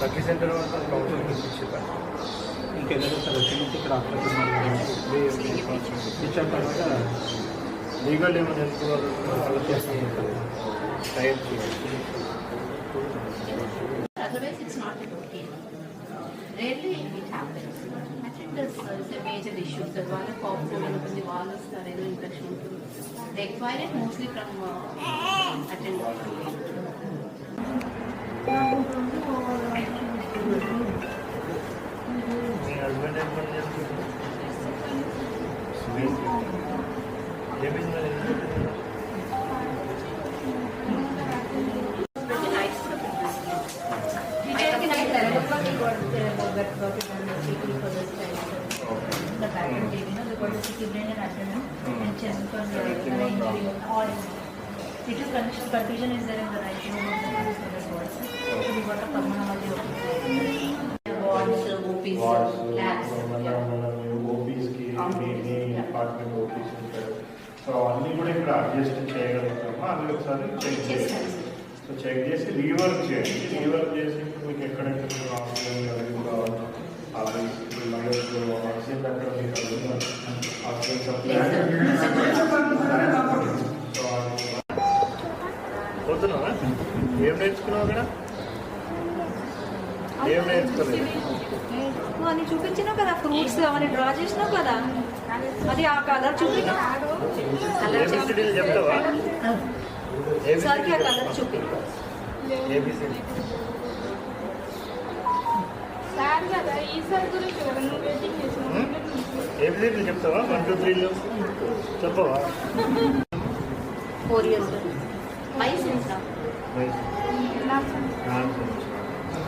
Lucky centre వరకు ఇచ్చిందా ఇంకేదైనా సార్ వచ్చి నుంచి ఇక్కడ హాస్పిటల్ ఇచ్చిన తర్వాత लीगल इमरजेंसी और टाइम की Otherwise, it's not okay. Rarely it happens. I think this uh, is a major issue. So, while the cough, the wall is the infection. They acquire it mostly from uh, little confusion is there in the writing of the words. So we got a Padmanavati of Wards, OPs, labs. OPs की, department OPs. So అన్నీ కూడా ఇక్కడ adjust చేయగలుగుతామా? అవి ఒకసారి check చేయాలి so check చేసి rework చేయండి. రీవర్క్ చేసి ఇప్పుడు మీకు ఎక్కడెక్కడ ఆక్సిజన్ కలిగి కావాలి అది ఇప్పుడు లంగ్స్లో ఆక్సిజన్ అక్కడ మీకు ఆక్సిజన్ సప్లై పోతున్నావా? ఏం నేర్చుకున్నావు అక్కడ? నువ్వు అన్ని చూపించినావు కదా ఫ్రూట్స్ అవన్నీ డ్రా చేసినావు కదా? అది ఆ కలర్ చూపి సార్కి ఆ కలర్ చూపి ఏబిసిడీలు చెప్తావా? వన్ టూ త్రీలు చెప్పవా? ఫోర్ ఇయర్స్ వయసు ఎంత?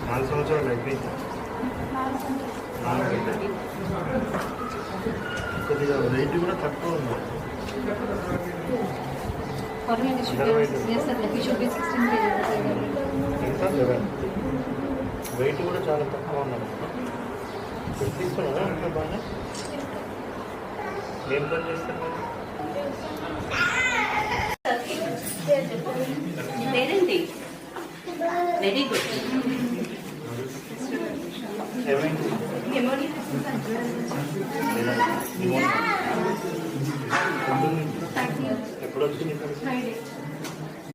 నాలుగు సంవత్సరాలు అయిపోయింది. కొద్దిగా వెయిట్ కూడా తక్కువ ఉంది. ఎంత? లెవెన్. వెయిట్ కూడా చాలా తక్కువ ఉన్నాను ఇప్పుడు తీసుకున్నారా ఇంకా బాగా ఏం పని చేస్తాను పేరేంటి వెరీ గుడ్ ఎప్పుడు వచ్చింది ఇక్కడ you.